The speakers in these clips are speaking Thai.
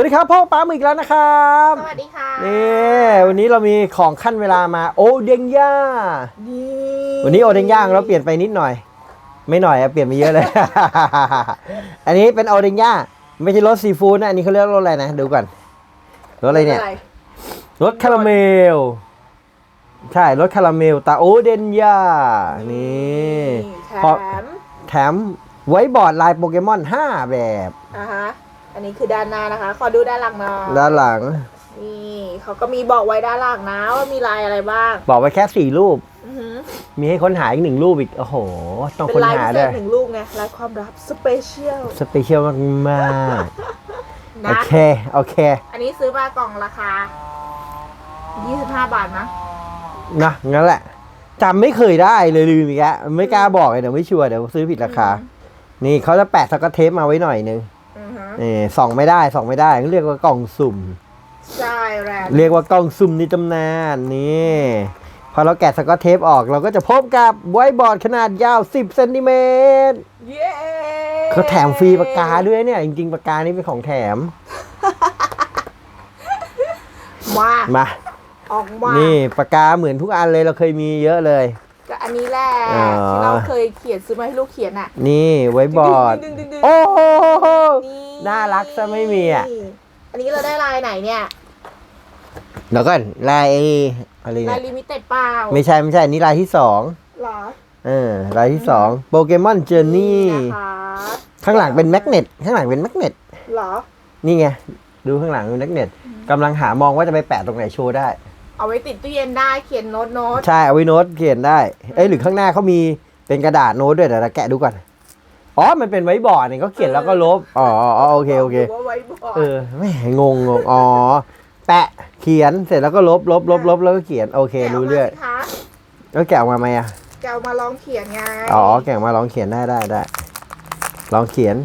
วัสดีครับพ่อป้ามืออีกแล้วนะครับสวัสดีค่ะนี่วันนี้เรามีของขั้นเวลามาโอเดงย่านี่วันนี้โอเดงย่างเราเปลี่ยนไปนิดหน่อย ไม่หน่อยอะเปลี่ยนไปเยอะเลย อันนี้เป็นโอเดงย่าไม่ใช่รสซีฟู้ดนะอันนี้เขาเรียกรสอะไรนะดูก่อนรสอะไรเนี่ยรสคาราเมลใช่รสคาราเมลตาโอเดนย่านี่แถพอมแถมไว้บอร์ดลายโปเกมอน 5 แบบอะฮะ อันนี้คือด้านหน้านะคะ ขอดูด้านหลังหน่อยด้านหลัง นี่เขาก็มีบอกไว้ด้านหลังนะว่ามีลายอะไรบ้างบอกไว้แค่4รูป อือหือมีให้ค้นหาอีกหนึ่งรูปอีก โอ้โห ต้องเป็นค้นลายหาพิเศด้วษยหนึ่งลูกไงลายความลับสเปเชียลสเปเชียลมากๆ โอนะ เค โอเคอันนี้ซื้อมากล่องราคา 25 บาทนะ นะงั้นแหละจำไม่เคยได้เลยลืมอีกแล้วไม่กล้าบอกเลยเดี๋ยวไม่ชัวร์เดี๋ยวซื้อผิดราคา นี่เขาจะแปะสกอตเทปมาไว้หน่อยนึงอือฮึ นี่ส่องไม่ได้ส่องไม่ได้เรียกว่ากล่องสุ่ม ใช่แรงเรียกว่ากล่องสุ่มในตำนานนี่พอเราแกะสกอตเทปออกเราก็จะพบกับไวท์บอร์ดขนาดยาว 10เซนติเมตรเย้เขาแถมฟรีปากกาด้วยเนี่ย จริง ๆ ปากกานี่เป็นของแถม มา มา ออกมา นี่ปากกาเหมือนทุกอันเลยเราเคยมีเยอะเลยก็อันนี้แหละอ๋อที่เราเคยเขียนซื้อมาให้ลูกเขียนอะ นี่ไวท์บอร์ดดึงๆๆๆโอ้โห นี่น่ารักซะไม่มีอะอันนี้เราได้ลายไหนเนี่ยเดี๋ยวก่อนลายไอ้อะไรลายเนี่ยลิมิเต็ดเปล่าไม่ใช่ไม่ใช่อันนี่ลายที่สองหรอเออลายที่สองโปเกมอนเจอร์นี่นะคะข้างหลังเป็นแมกเนตข้างหลังเป็นแมกเนตหรอ นี่ไงดูข้างหลังเป็นแมกเนตกำลังหามองว่าจะไปแปะตรงไหนโชว์ได้ เอาไว้ติดตู้เย็นได้เขียนโน้ตโน้ตใช่เอาไว้โน้ตเขียนได้ เอ้ยหรือข้างหน้าเขามีเป็นกระดาษโน้ตด้วยเดี๋ยวเราแกะดูก่อน อ๋อ มันเป็นไว้บอร์ดเนี่ยเขาเขียนแล้วก็ลบ อ๋ออ๋อโอเค โอเค ว่าไว้บอร์ดเออแม่งงงงอ๋อ แปะ เขียน เสร็จแล้วก็ลบ ลบ ลบ ลบ แล้วก็เขียน โอเค รู้เรื่อง แกะกมาสิคะแล้วแกะออกมาไหมอะ แกะมาลองเขียนไงอ๋อ แกะมาลองเขียนได้ได้ได้ ลองเขียน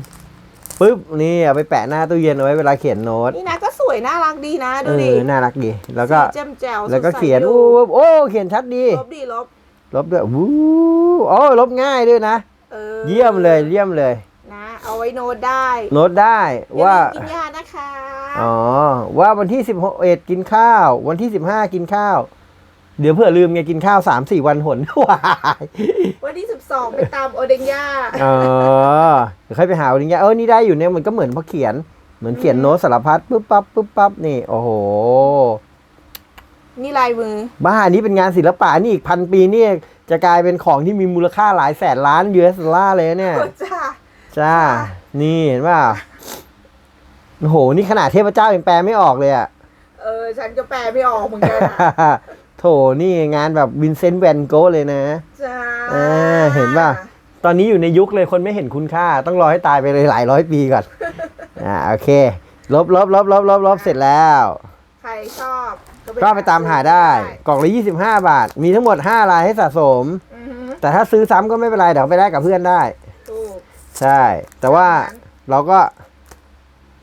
ปุ๊บ นี่เอาไปแปะหน้าตู้เย็นเอาไว้เวลาเขียนโน้ต นี่นะก็สวยน่ารักดีนะ เอดูดิอ น่ารักดี แล้วก็ สีแจ่มแจ๋วแล้วก็สดใสเขียนอโอ้โอ้ เขียนชัดดี ลบดีลบ ลบด้วยวู้โอ้ลบง่ายด้วยนะ ออเยี่ยมเลยเยี่ยมเลย นะเอาไว้โน้ตได้โน้ตได้อย่ว่าลืมกินยานะคะอ๋อว่าวันที่สิบหกเอ็ดกินข้าว วันที่สิบห้ากินข้าว เดี๋ยวเผื่อลืมไงกินข้าวสามสี่วันหนว้ายวันที่12ไปตามโอเดงย่าเออเดี๋ยวค่อยไปหาวันนี้เออนี่ได้อยู่เนี่ยมันก็เหมือนพอเขียน เหมือนเขียนโน้ตสารพัดปุ๊บปั๊บปุ๊บปั๊บนี่โอ้โห นี่ลายมือบ้าอันนี้เป็นงานศิลปะนี่อีกพันปีนี่ จะกลายเป็นของที่มีมูลค่าหลายแสนล้านยูเอสดอลลาร์เลยนะเนี่ย จ้าจ้า นี่เห็นป่ะโอ้โห นี่ขนาดเทพเจ้ายังแปลไม่ออกเลยอะเออ ฉันก็แปลไม่ออกเหมือนกันอะโถ นี่งานแบบวินเซนต์แวนโกะเลยนะ จ้าเออเห็นป่ะ ตอนนี้อยู่ในยุคเลยคนไม่เห็นคุณค่า ต้องรอให้ตายไปเลยหลายร้อยปีก่อน อ่า โอเค ลบลบลบลบลบลบเสร็จแล้ว ใครชอบ ก็ไปตามหาได้ กล่องละ25 บาท มีทั้งหมด 5 ลายให้สะสม อือหือแต่ถ้าซื้อซ้ำก็ไม่เป็นไร เดี๋ยวไปได้กับเพื่อนได้ ถูก ใช่ แต่ว่าเราก็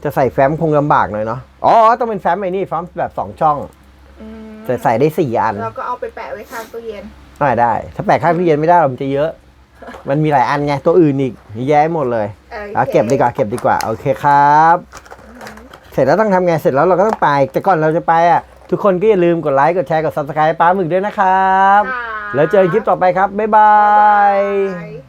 จะใส่แฟ้มคงลำบากหน่อยเนาะ อ๋อ ต้องเป็นแฟ้มไอ้นี่แฟ้มแบบ2ช่อง อืมใส่ใส่ได้4อันเราก็เอาไปแปะไว้ข้างตู้เย็น ได้ได้ ถ้าแปะข้างตู้เย็นไม่ได้หรอกมันจะเยอะ มันมีหลายอันไง ตัวอื่นอีกแย่หมดเลยโอคเอาเก็บดีกว่าเก็บดีกว่า โอเคครับ เสร็จแล้วต้องทำไง เสร็จแล้วเราก็ต้องไป แต่ก่อนเราจะไปอะ ทุกคนก็อย่าลืมกดไลค์ กดแชร์ กด subscribe ป้าหมึกด้วยนะครับค่ะแล้วเจอกันคลิปต่อไปครับ บ๊ายบาบ๊ายยบาย